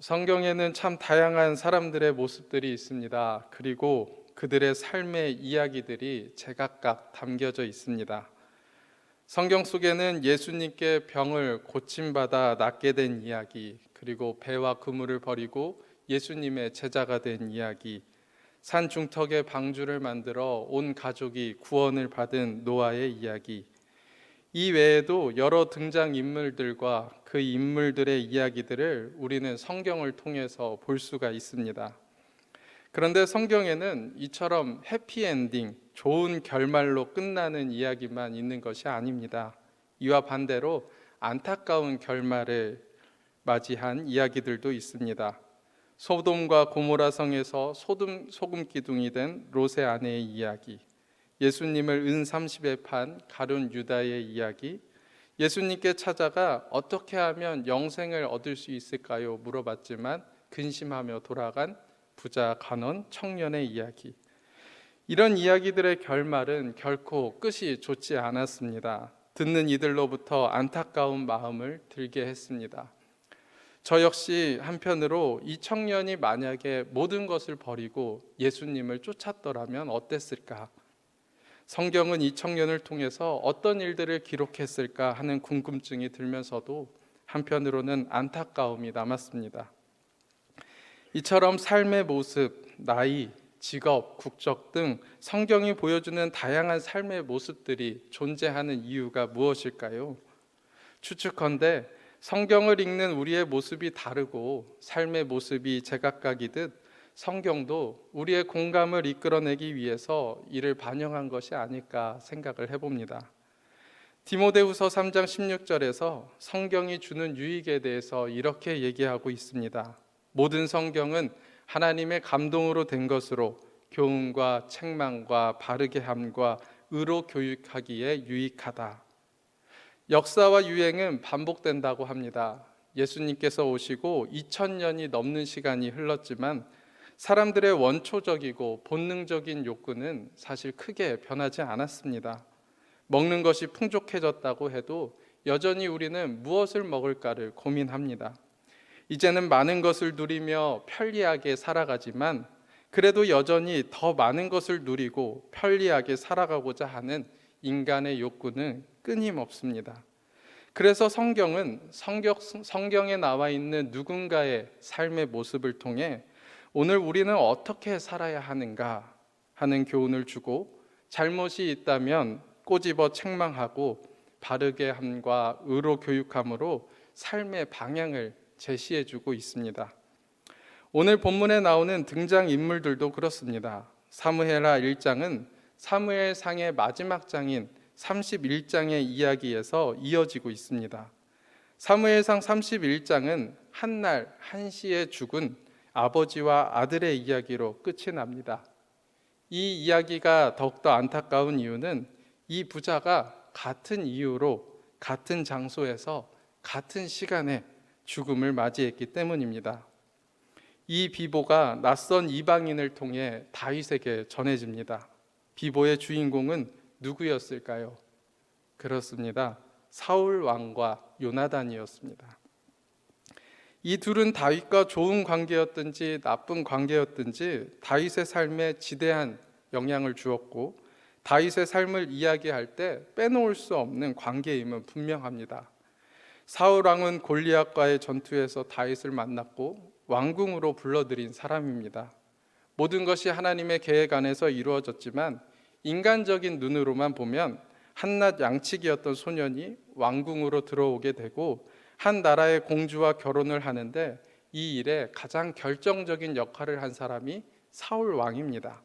성경에는 참 다양한 사람들의 모습들이 있습니다. 그리고 그들의 삶의 이야기들이 제각각 담겨져 있습니다. 성경 속에는 예수님께 병을 고침받아 낫게 된 이야기, 그리고 배와 그물을 버리고 예수님의 제자가 된 이야기, 산 중턱에 방주를 만들어 온 가족이 구원을 받은 노아의 이야기, 이 외에도 여러 등장 인물들과 그 인물들의 이야기들을 우리는 성경을 통해서 볼 수가 있습니다. 그런데 성경에는 이처럼 해피엔딩, 좋은 결말로 끝나는 이야기만 있는 것이 아닙니다. 이와 반대로 안타까운 결말을 맞이한 이야기들도 있습니다. 소돔과 고모라 성에서 소금, 기둥이 된 롯의 아내의 이야기, 예수님을 은 30에 판 가룟 유다의 이야기, 예수님께 찾아가 어떻게 하면 영생을 얻을 수 있을까요? 물어봤지만 근심하며 돌아간 부자 간원 청년의 이야기. 이런 이야기들의 결말은 결코 끝이 좋지 않았습니다. 듣는 이들로부터 안타까운 마음을 들게 했습니다. 저 역시 한편으로 이 청년이 만약에 모든 것을 버리고 예수님을 쫓았더라면 어땠을까? 성경은 이 청년을 통해서 어떤 일들을 기록했을까 하는 궁금증이 들면서도 한편으로는 안타까움이 남았습니다. 이처럼 삶의 모습, 나이, 직업, 국적 등 성경이 보여주는 다양한 삶의 모습들이 존재하는 이유가 무엇일까요? 추측컨대 성경을 읽는 우리의 모습이 다르고 삶의 모습이 제각각이듯 성경도 우리의 공감을 이끌어내기 위해서 이를 반영한 것이 아닐까 생각을 해봅니다. 디모데후서 3장 16절에서 성경이 주는 유익에 대해서 이렇게 얘기하고 있습니다. 모든 성경은 하나님의 감동으로 된 것으로 교훈과 책망과 바르게 함과 의로 교육하기에 유익하다. 역사와 유행은 반복된다고 합니다. 예수님께서 오시고 2000년이 넘는 시간이 흘렀지만 사람들의 원초적이고 본능적인 욕구는 사실 크게 변하지 않았습니다. 먹는 것이 풍족해졌다고 해도 여전히 우리는 무엇을 먹을까를 고민합니다. 이제는 많은 것을 누리며 편리하게 살아가지만 그래도 여전히 더 많은 것을 누리고 편리하게 살아가고자 하는 인간의 욕구는 끊임없습니다. 그래서 성경은 성경, 성경에 나와 있는 누군가의 삶의 모습을 통해 오늘 우리는 어떻게 살아야 하는가 하는 교훈을 주고 잘못이 있다면 꼬집어 책망하고 바르게 함과 의로 교육함으로 삶의 방향을 제시해 주고 있습니다. 오늘 본문에 나오는 등장 인물들도 그렇습니다. 사무엘하 1장은 사무엘 상의 마지막 장인 31장의 이야기에서 이어지고 있습니다. 사무엘상 31장은 한날 한시에 죽은 아버지와 아들의 이야기로 끝이 납니다. 이 이야기가 더욱더 안타까운 이유는 이 부자가 같은 이유로 같은 장소에서 같은 시간에 죽음을 맞이했기 때문입니다. 이 비보가 낯선 이방인을 통해 다윗에게 전해집니다. 비보의 주인공은 누구였을까요? 그렇습니다. 사울 왕과 요나단이었습니다. 이 둘은 다윗과 좋은 관계였든지 나쁜 관계였든지 다윗의 삶에 지대한 영향을 주었고 다윗의 삶을 이야기할 때 빼놓을 수 없는 관계임은 분명합니다. 사울 왕은 골리앗과의 전투에서 다윗을 만났고 왕궁으로 불러들인 사람입니다. 모든 것이 하나님의 계획 안에서 이루어졌지만 인간적인 눈으로만 보면 한낱 양치기였던 소년이 왕궁으로 들어오게 되고 한 나라의 공주와 결혼을 하는데 이 일에 가장 결정적인 역할을 한 사람이 사울 왕입니다.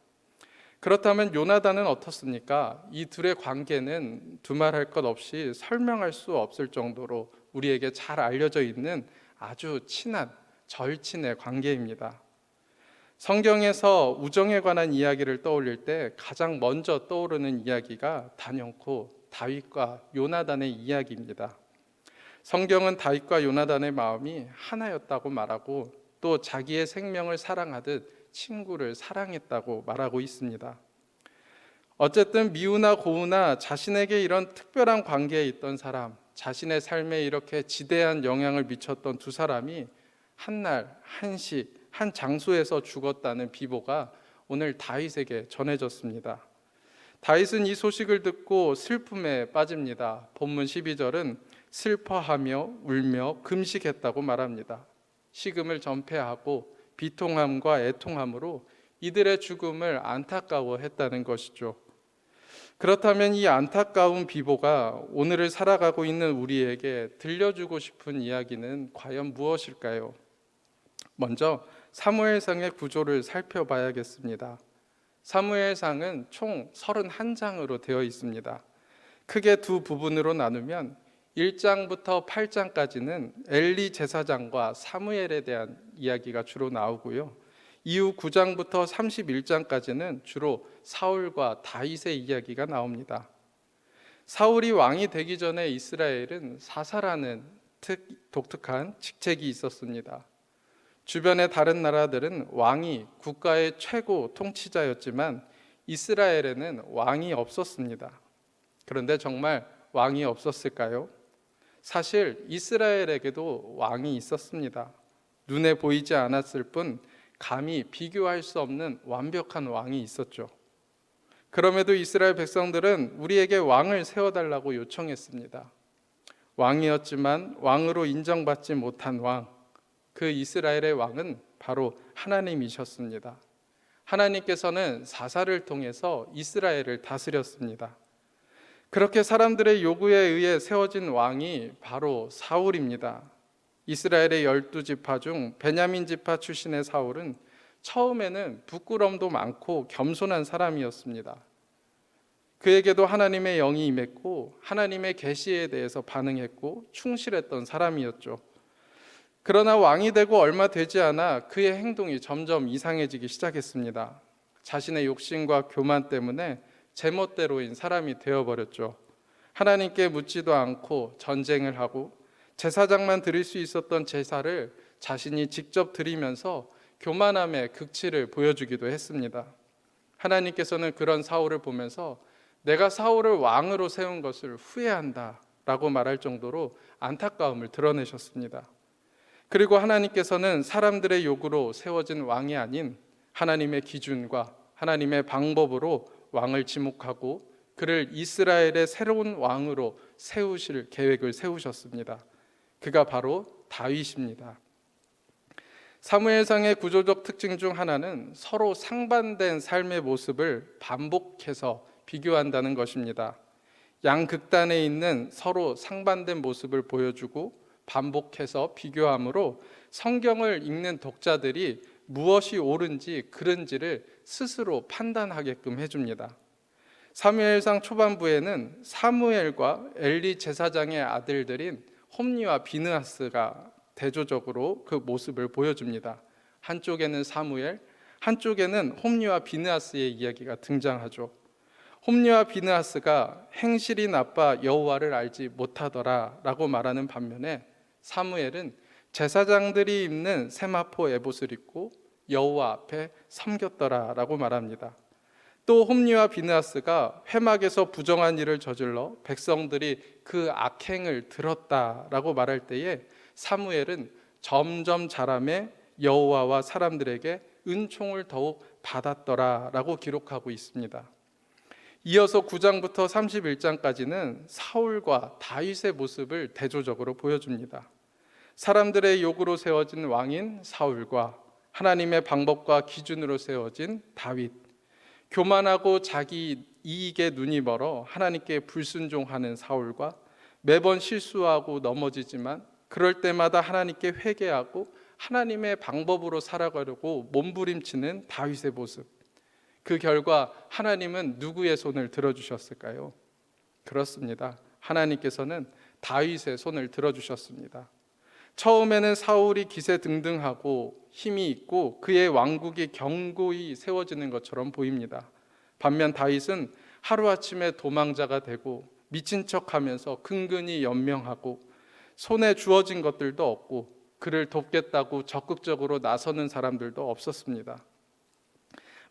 그렇다면 요나단은 어떻습니까? 이 둘의 관계는 두말할 것 없이 설명할 수 없을 정도로 우리에게 잘 알려져 있는 아주 친한 절친의 관계입니다. 성경에서 우정에 관한 이야기를 떠올릴 때 가장 먼저 떠오르는 이야기가 단연코 다윗과 요나단의 이야기입니다. 성경은 다윗과 요나단의 마음이 하나였다고 말하고 또 자기의 생명을 사랑하듯 친구를 사랑했다고 말하고 있습니다. 어쨌든 미우나 고우나 자신에게 이런 특별한 관계에 있던 사람, 자신의 삶에 이렇게 지대한 영향을 미쳤던 두 사람이 한 날, 한 시, 한 장소에서 죽었다는 비보가 오늘 다윗에게 전해졌습니다. 다윗은 이 소식을 듣고 슬픔에 빠집니다. 본문 12절은 슬퍼하며 울며 금식했다고 말합니다. 식음을 전폐하고 비통함과 애통함으로 이들의 죽음을 안타까워했다는 것이죠. 그렇다면 이 안타까운 비보가 오늘을 살아가고 있는 우리에게 들려주고 싶은 이야기는 과연 무엇일까요? 먼저 사무엘상의 구조를 살펴봐야겠습니다. 사무엘상은 총 31장으로 되어 있습니다. 크게 두 부분으로 나누면 1장부터 8장까지는 엘리 제사장과 사무엘에 대한 이야기가 주로 나오고요. 이후 9장부터 31장까지는 주로 사울과 다윗의 이야기가 나옵니다. 사울이 왕이 되기 전에 이스라엘은 사사라는 특, 독특한 직책이 있었습니다. 주변의 다른 나라들은 왕이 국가의 최고 통치자였지만 이스라엘에는 왕이 없었습니다. 그런데 정말 왕이 없었을까요? 사실 이스라엘에게도 왕이 있었습니다. 눈에 보이지 않았을 뿐 감히 비교할 수 없는 완벽한 왕이 있었죠. 그럼에도 이스라엘 백성들은 우리에게 왕을 세워달라고 요청했습니다. 왕이었지만 왕으로 인정받지 못한 왕, 그 이스라엘의 왕은 바로 하나님이셨습니다. 하나님께서는 사사를 통해서 이스라엘을 다스렸습니다. 그렇게 사람들의 요구에 의해 세워진 왕이 바로 사울입니다. 이스라엘의 열두 지파 중 베냐민 지파 출신의 사울은 처음에는 부끄럼도 많고 겸손한 사람이었습니다. 그에게도 하나님의 영이 임했고 하나님의 계시에 대해서 반응했고 충실했던 사람이었죠. 그러나 왕이 되고 얼마 되지 않아 그의 행동이 점점 이상해지기 시작했습니다. 자신의 욕심과 교만 때문에 제멋대로인 사람이 되어버렸죠. 하나님께 묻지도 않고 전쟁을 하고 제사장만 드릴 수 있었던 제사를 자신이 직접 드리면서 교만함의 극치를 보여주기도 했습니다. 하나님께서는 그런 사울을 보면서 내가 사울을 왕으로 세운 것을 후회한다라고 말할 정도로 안타까움을 드러내셨습니다. 그리고 하나님께서는 사람들의 요구로 세워진 왕이 아닌 하나님의 기준과 하나님의 방법으로 왕을 지목하고 그를 이스라엘의 새로운 왕으로 세우실 계획을 세우셨습니다. 그가 바로 다윗입니다. 사무엘상의 구조적 특징 중 하나는 서로 상반된 삶의 모습을 반복해서 비교한다는 것입니다. 양 극단에 있는 서로 상반된 모습을 보여주고 반복해서 비교함으로 성경을 읽는 독자들이 무엇이 옳은지 그른지를 스스로 판단하게끔 해줍니다. 사무엘상 초반부에는 사무엘과 엘리 제사장의 아들들인 홈리와 비느하스가 대조적으로 그 모습을 보여줍니다. 한쪽에는 사무엘, 한쪽에는 홈리와 비느하스의 이야기가 등장하죠. 홈리와 비느하스가 행실이 나빠 여호와를 알지 못하더라라고 말하는 반면에 사무엘은 제사장들이 입는 세마포 에봇을 입고 여호와 앞에 섬겼더라라고 말합니다. 또 홈리와 비느하스가 회막에서 부정한 일을 저질러 백성들이 그 악행을 들었다라고 말할 때에 사무엘은 점점 자람에 여호와와 사람들에게 은총을 더욱 받았더라라고 기록하고 있습니다. 이어서 9장부터 31장까지는 사울과 다윗의 모습을 대조적으로 보여줍니다. 사람들의 요구로 세워진 왕인 사울과 하나님의 방법과 기준으로 세워진 다윗, 교만하고 자기 이익에 눈이 멀어 하나님께 불순종하는 사울과 매번 실수하고 넘어지지만 그럴 때마다 하나님께 회개하고 하나님의 방법으로 살아가려고 몸부림치는 다윗의 모습. 그 결과 하나님은 누구의 손을 들어주셨을까요? 그렇습니다. 하나님께서는 다윗의 손을 들어주셨습니다. 처음에는 사울이 기세 등등하고 힘이 있고 그의 왕국이 견고히 세워지는 것처럼 보입니다. 반면 다윗은 하루아침에 도망자가 되고 미친 척하면서 근근히 연명하고 손에 주어진 것들도 없고 그를 돕겠다고 적극적으로 나서는 사람들도 없었습니다.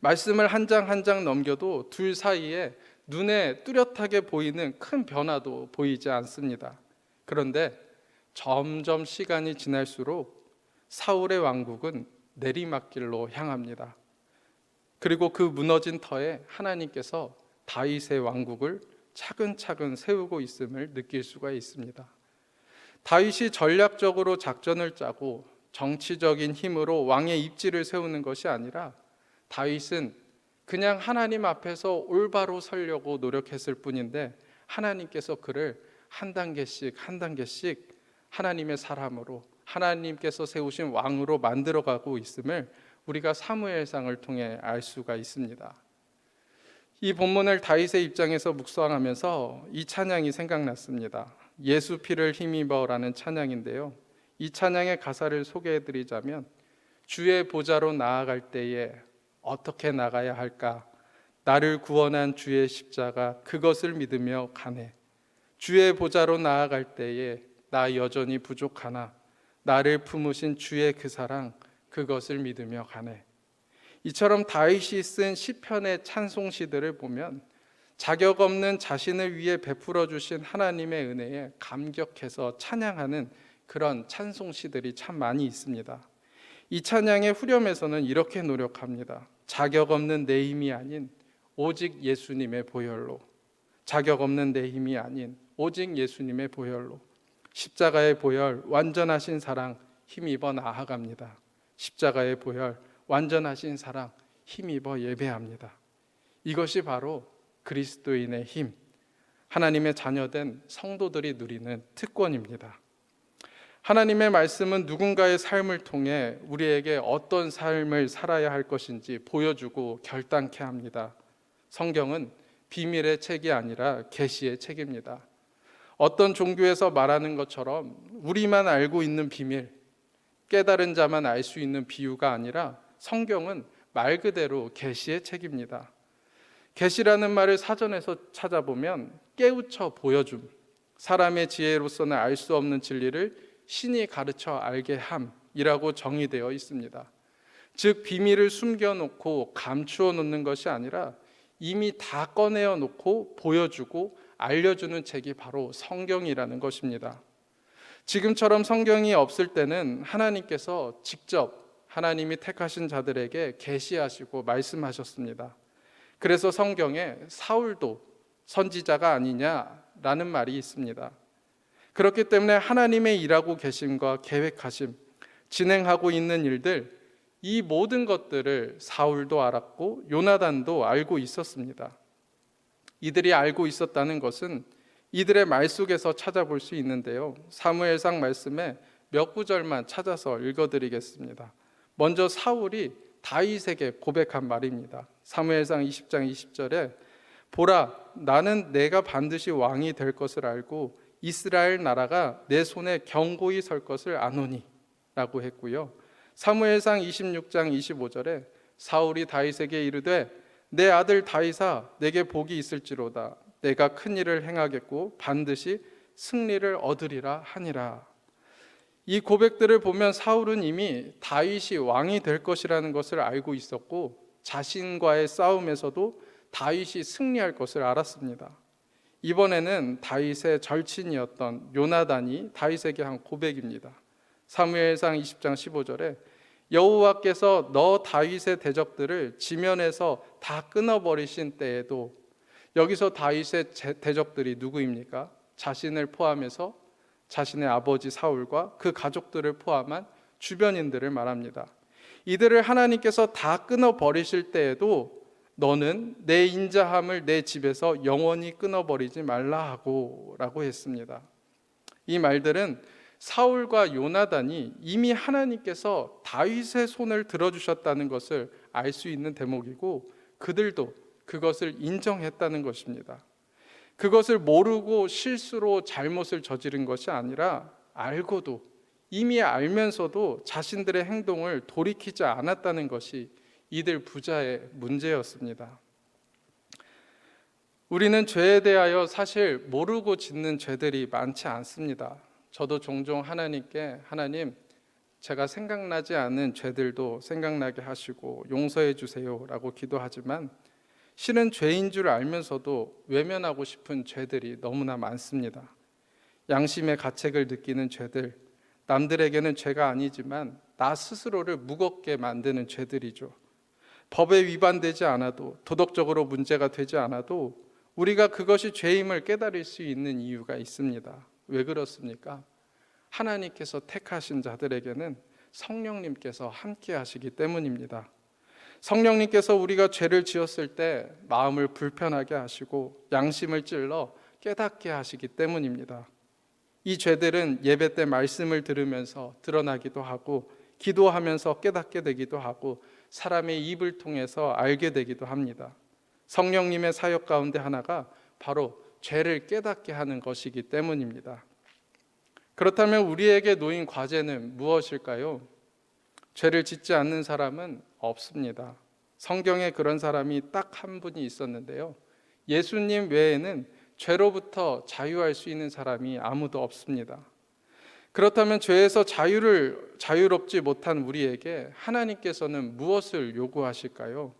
말씀을 한 장 한 장 넘겨도 둘 사이에 눈에 뚜렷하게 보이는 큰 변화도 보이지 않습니다. 그런데 점점 시간이 지날수록 사울의 왕국은 내리막길로 향합니다. 그리고 그 무너진 터에 하나님께서 다윗의 왕국을 차근차근 세우고 있음을 느낄 수가 있습니다. 다윗이 전략적으로 작전을 짜고 정치적인 힘으로 왕의 입지를 세우는 것이 아니라 다윗은 그냥 하나님 앞에서 올바로 서려고 노력했을 뿐인데 하나님께서 그를 한 단계씩 한 단계씩 하나님의 사람으로 하나님께서 세우신 왕으로 만들어가고 있음을 우리가 사무엘상을 통해 알 수가 있습니다. 이 본문을 다윗의 입장에서 묵상하면서 이 찬양이 생각났습니다. 예수 피를 힘입어라는 찬양인데요. 이 찬양의 가사를 소개해 드리자면 주의 보좌로 나아갈 때에 어떻게 나가야 할까? 나를 구원한 주의 십자가 그것을 믿으며 가네. 주의 보좌로 나아갈 때에 나 여전히 부족하나 나를 품으신 주의 그 사랑 그것을 믿으며 가네. 이처럼 다윗이 쓴 시편의 찬송 시들을 보면 자격 없는 자신을 위해 베풀어 주신 하나님의 은혜에 감격해서 찬양하는 그런 찬송 시들이 참 많이 있습니다. 이 찬양의 후렴에서는 이렇게 노력합니다. 자격 없는 내 힘이 아닌 오직 예수님의 보혈로 자격 없는 내 힘이 아닌 오직 예수님의 보혈로 십자가의 보혈 완전하신 사랑 힘입어 나아갑니다. 십자가의 보혈 완전하신 사랑 힘입어 예배합니다. 이것이 바로 그리스도인의 힘, 하나님의 자녀된 성도들이 누리는 특권입니다. 하나님의 말씀은 누군가의 삶을 통해 우리에게 어떤 삶을 살아야 할 것인지 보여주고 결단케 합니다. 성경은 비밀의 책이 아니라 계시의 책입니다. 어떤 종교에서 말하는 것처럼 우리만 알고 있는 비밀, 깨달은 자만 알 수 있는 비유가 아니라 성경은 말 그대로 계시의 책입니다. 계시라는 말을 사전에서 찾아보면 깨우쳐 보여줌, 사람의 지혜로서는 알 수 없는 진리를 신이 가르쳐 알게 함이라고 정의되어 있습니다. 즉 비밀을 숨겨 놓고 감추어 놓는 것이 아니라 이미 다 꺼내어 놓고 보여주고 알려주는 책이 바로 성경이라는 것입니다. 지금처럼 성경이 없을 때는 하나님께서 직접 하나님이 택하신 자들에게 계시하시고 말씀하셨습니다. 그래서 성경에 사울도 선지자가 아니냐라는 말이 있습니다. 그렇기 때문에 하나님의 일하고 계심과 계획하심, 진행하고 있는 일들 이 모든 것들을 사울도 알았고 요나단도 알고 있었습니다. 이들이 알고 있었다는 것은 이들의 말 속에서 찾아볼 수 있는데요. 사무엘상 말씀에 몇 구절만 찾아서 읽어드리겠습니다. 먼저 사울이 다윗에게 고백한 말입니다. 사무엘상 20장 20절에 보라 나는 내가 반드시 왕이 될 것을 알고 이스라엘 나라가 내 손에 경고히 설 것을 아노니라고 했고요. 사무엘상 26장 25절에 사울이 다윗에게 이르되 내 아들 다윗아 내게 복이 있을지로다 내가 큰 일을 행하겠고 반드시 승리를 얻으리라 하니라. 이 고백들을 보면 사울은 이미 다윗이 왕이 될 것이라는 것을 알고 있었고 자신과의 싸움에서도 다윗이 승리할 것을 알았습니다. 이번에는 다윗의 절친이었던 요나단이 다윗에게 한 고백입니다. 사무엘상 20장 15절에 여호와께서 너 다윗의 대적들을 지면에서 다 끊어버리신 때에도 여기서 다윗의 대적들이 누구입니까? 자신을 포함해서 자신의 아버지 사울과 그 가족들을 포함한 주변인들을 말합니다. 이들을 하나님께서 다 끊어 버리실 때에도 너는 내 인자함을 내 집에서 영원히 끊어 버리지 말라 하고라고 했습니다. 이 말들은 사울과 요나단이 이미 하나님께서 다윗의 손을 들어 주셨다는 것을 알 수 있는 대목이고 그들도 그것을 인정했다는 것입니다. 그것을 모르고 실수로 잘못을 저지른 것이 아니라 알고도 이미 알면서도 자신들의 행동을 돌이키지 않았다는 것이 이들 부자의 문제였습니다. 우리는 죄에 대하여 사실 모르고 짓는 죄들이 많지 않습니다. 저도 종종 하나님께 하나님 제가 생각나지 않은 죄들도 생각나게 하시고 용서해 주세요라고 기도하지만 실은 죄인 줄 알면서도 외면하고 싶은 죄들이 너무나 많습니다. 양심의 가책을 느끼는 죄들, 남들에게는 죄가 아니지만 나 스스로를 무겁게 만드는 죄들이죠. 법에 위반되지 않아도 도덕적으로 문제가 되지 않아도 우리가 그것이 죄임을 깨달을 수 있는 이유가 있습니다. 왜 그렇습니까? 하나님께서 택하신 자들에게는 성령님께서 함께 하시기 때문입니다. 성령님께서 우리가 죄를 지었을 때 마음을 불편하게 하시고 양심을 찔러 깨닫게 하시기 때문입니다. 이 죄들은 예배 때 말씀을 들으면서 드러나기도 하고 기도하면서 깨닫게 되기도 하고 사람의 입을 통해서 알게 되기도 합니다. 성령님의 사역 가운데 하나가 바로 죄를 깨닫게 하는 것이기 때문입니다. 그렇다면 우리에게 놓인 과제는 무엇일까요? 죄를 짓지 않는 사람은 없습니다. 성경에 그런 사람이 딱 한 분이 있었는데요. 예수님 외에는 죄로부터 자유할 수 있는 사람이 아무도 없습니다. 그렇다면 죄에서 자유를 자유롭지 못한 우리에게 하나님께서는 무엇을 요구하실까요?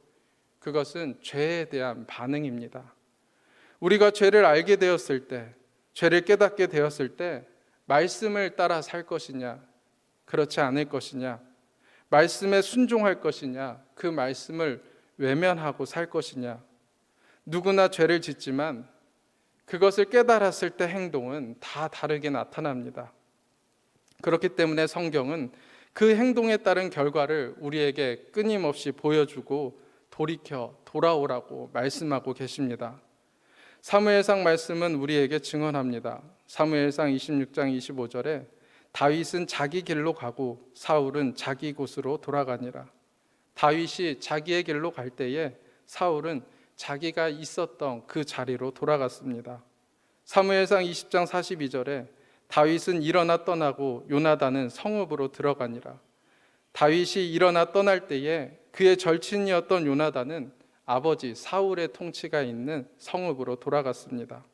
그것은 죄에 대한 반응입니다. 우리가 죄를 알게 되었을 때, 죄를 깨닫게 되었을 때 말씀을 따라 살 것이냐, 그렇지 않을 것이냐, 말씀에 순종할 것이냐, 그 말씀을 외면하고 살 것이냐. 누구나 죄를 짓지만 그것을 깨달았을 때 행동은 다 다르게 나타납니다. 그렇기 때문에 성경은 그 행동에 따른 결과를 우리에게 끊임없이 보여주고 돌이켜 돌아오라고 말씀하고 계십니다. 사무엘상 말씀은 우리에게 증언합니다. 사무엘상 26장 25절에 다윗은 자기 길로 가고 사울은 자기 곳으로 돌아가니라. 다윗이 자기의 길로 갈 때에 사울은 자기가 있었던 그 자리로 돌아갔습니다. 사무엘상 20장 42절에 다윗은 일어나 떠나고 요나단은 성읍으로 들어가니라. 다윗이 일어나 떠날 때에 그의 절친이었던 요나단은 아버지 사울의 통치가 있는 성읍으로 돌아갔습니다.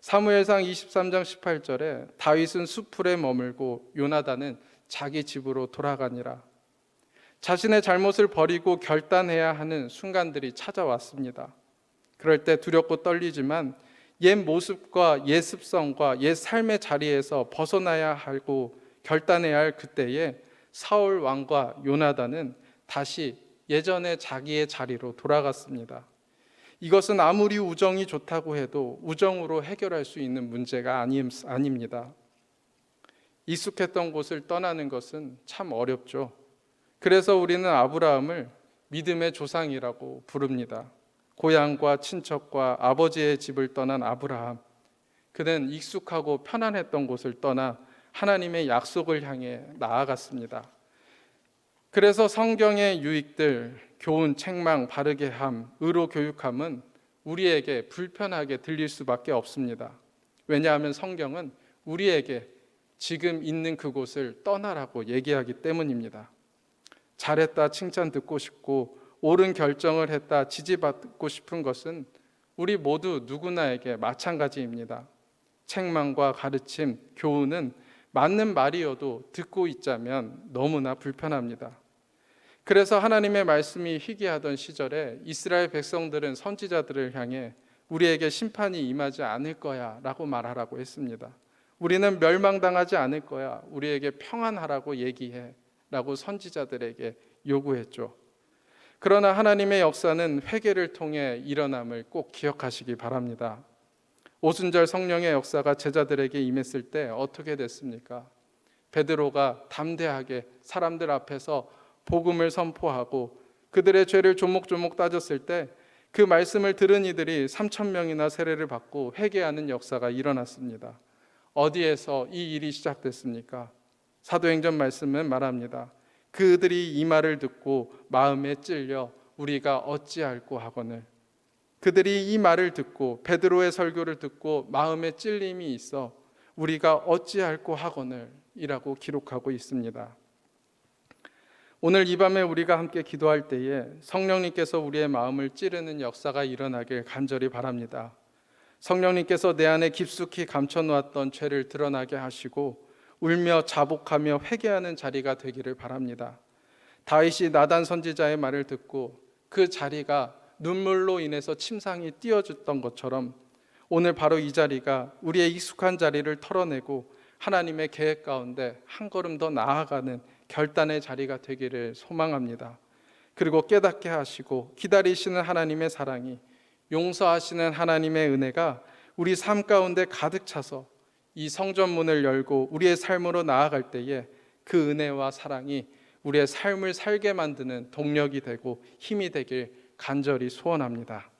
사무엘상 23장 18절에 다윗은 수풀에 머물고 요나단은 자기 집으로 돌아가니라. 자신의 잘못을 버리고 결단해야 하는 순간들이 찾아왔습니다. 그럴 때 두렵고 떨리지만 옛 모습과 옛 습성과 옛 삶의 자리에서 벗어나야 하고 결단해야 할 그때에 사울 왕과 요나단은 다시 예전의 자기의 자리로 돌아갔습니다. 이것은 아무리 우정이 좋다고 해도 우정으로 해결할 수 있는 문제가 아닙니다. 익숙했던 곳을 떠나는 것은 참 어렵죠. 그래서 우리는 아브라함을 믿음의 조상이라고 부릅니다. 고향과 친척과 아버지의 집을 떠난 아브라함. 그는 익숙하고 편안했던 곳을 떠나 하나님의 약속을 향해 나아갔습니다. 그래서 성경의 유익들, 교훈, 책망, 바르게 함, 의로 교육함은 우리에게 불편하게 들릴 수밖에 없습니다. 왜냐하면 성경은 우리에게 지금 있는 그곳을 떠나라고 얘기하기 때문입니다. 잘했다 칭찬 듣고 싶고 옳은 결정을 했다 지지받고 싶은 것은 우리 모두 누구나에게 마찬가지입니다. 책망과 가르침, 교훈은 맞는 말이어도 듣고 있자면 너무나 불편합니다. 그래서 하나님의 말씀이 희귀하던 시절에 이스라엘 백성들은 선지자들을 향해 우리에게 심판이 임하지 않을 거야 라고 말하라고 했습니다. 우리는 멸망당하지 않을 거야. 우리에게 평안하라고 얘기해 라고 선지자들에게 요구했죠. 그러나 하나님의 역사는 회개를 통해 일어남을 꼭 기억하시기 바랍니다. 오순절 성령의 역사가 제자들에게 임했을 때 어떻게 됐습니까? 베드로가 담대하게 사람들 앞에서 복음을 선포하고 그들의 죄를 조목조목 따졌을 때 그 말씀을 들은 이들이 3천 명이나 세례를 받고 회개하는 역사가 일어났습니다. 어디에서 이 일이 시작됐습니까? 사도행전 말씀은 말합니다. 그들이 이 말을 듣고 마음에 찔려 우리가 어찌할꼬 하거늘 그들이 이 말을 듣고 베드로의 설교를 듣고 마음에 찔림이 있어 우리가 어찌할꼬 하거늘이라고 기록하고 있습니다. 오늘 이 밤에 우리가 함께 기도할 때에 성령님께서 우리의 마음을 찌르는 역사가 일어나길 간절히 바랍니다. 성령님께서 내 안에 깊숙이 감춰 놓았던 죄를 드러나게 하시고 울며 자복하며 회개하는 자리가 되기를 바랍니다. 다윗이 나단 선지자의 말을 듣고 그 자리가 눈물로 인해서 침상이 띄어졌던 것처럼 오늘 바로 이 자리가 우리의 익숙한 자리를 털어내고 하나님의 계획 가운데 한 걸음 더 나아가는 결단의 자리가 되기를 소망합니다. 그리고 깨닫게 하시고 기다리시는 하나님의 사랑이 용서하시는 하나님의 은혜가 우리 삶 가운데 가득 차서 이 성전문을 열고 우리의 삶으로 나아갈 때에 그 은혜와 사랑이 우리의 삶을 살게 만드는 동력이 되고 힘이 되길 간절히 소원합니다.